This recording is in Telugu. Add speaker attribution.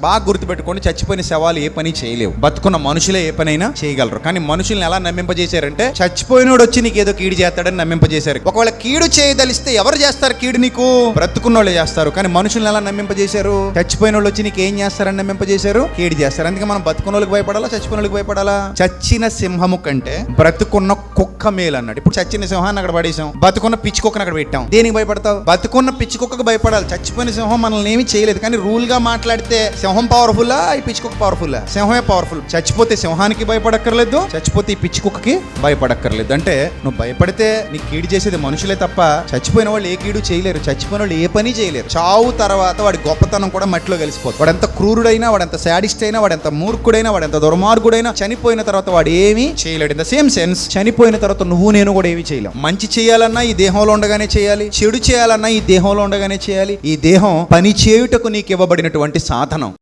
Speaker 1: బాగా గుర్తుపెట్టుకోండి చచ్చిపోయిన శవాలు ఏ పని చేయలేవు. బతుకున్న మనుషులే ఏ పనైనా చేయగలరు. కానీ మనుషుల్ని ఎలా నమ్మింపజేశారంటే చచ్చిపోయినోడు వచ్చి నీకు ఏదో కీడు చేస్తాడని నమ్మింపజేశారు. ఒకవేళ కీడు చేయదలిస్తే ఎవరు చేస్తారు కీడు నీకు? బ్రతుకున్న వాళ్ళు చేస్తారు. కానీ మనుషుల్ని ఎలా నమ్మింపజేశారు? చచ్చిపోయిన వాళ్ళు వచ్చి నీకు ఏం చేస్తారని నమ్మింపజేశారు? కీడు చేస్తారు. అందుకే మనం బతుకున్న వాళ్ళకి భయపడాలా చచ్చిపోయిన వాళ్ళకి భయపడాలా? చచ్చిన సింహము కంటే బ్రతుకున్న కుక్క మేలు అన్నాడు. ఇప్పుడు చచ్చిన సింహాన్ని అక్కడ పడేసాం. బతుకున్న పిచ్చి కుక్కను అక్కడ పెట్టాం. దేనికి భయపడతావు? బతుకున్న పిచ్చి కుక్కకు భయపడాలి. చచ్చిపోయిన సింహం మనల్ని ఏమి చేయలేదు. కానీ రూల్గా మాట్లాడితే సింహం పవర్ఫుల్లా ఈ పిచ్చుకుక్క పవర్ఫుల్లా సింహమే పవర్ఫుల్ చచ్చిపోతే సింహానికి భయపడక్కర్లేదు చచ్చిపోతే ఈ పిచ్చుకుక్కకి భయపడక్కర్లేదు. అంటే నువ్వు భయపడితే నీకు కీడు చేసేది మనుషులే తప్ప చచ్చిపోయిన వాళ్ళు ఏ కీడు చేయలేరు. చచ్చిపోయిన వాళ్ళు ఏ పని చేయలేరు. చావు తర్వాత వాడి గొప్పతనం కూడా మట్టిలో కలిసిపోతుంది. వాడు ఎంత క్రూరుడైనా వాడు ఎంత శాడిస్ట్ అయినా వాడు ఎంత మూర్ఖుడైనా వాడు ఎంత దుర్మార్గుడైనా చనిపోయిన తర్వాత వాడు ఏమీ చేయలేడు. ఇన్ ద సేమ్ సెన్స్ చనిపోయిన తర్వాత నువ్వు నేను కూడా ఏమీ చేయలేం. మంచి చేయాలన్నా ఈ దేహంలో ఉండగానే చేయాలి. చెడు చేయాలన్నా ఈ దేహంలో ఉండగానే చేయాలి. ఈ దేహం పని చేయుటకు నీకు ఇవ్వబడినటువంటి సాధనం.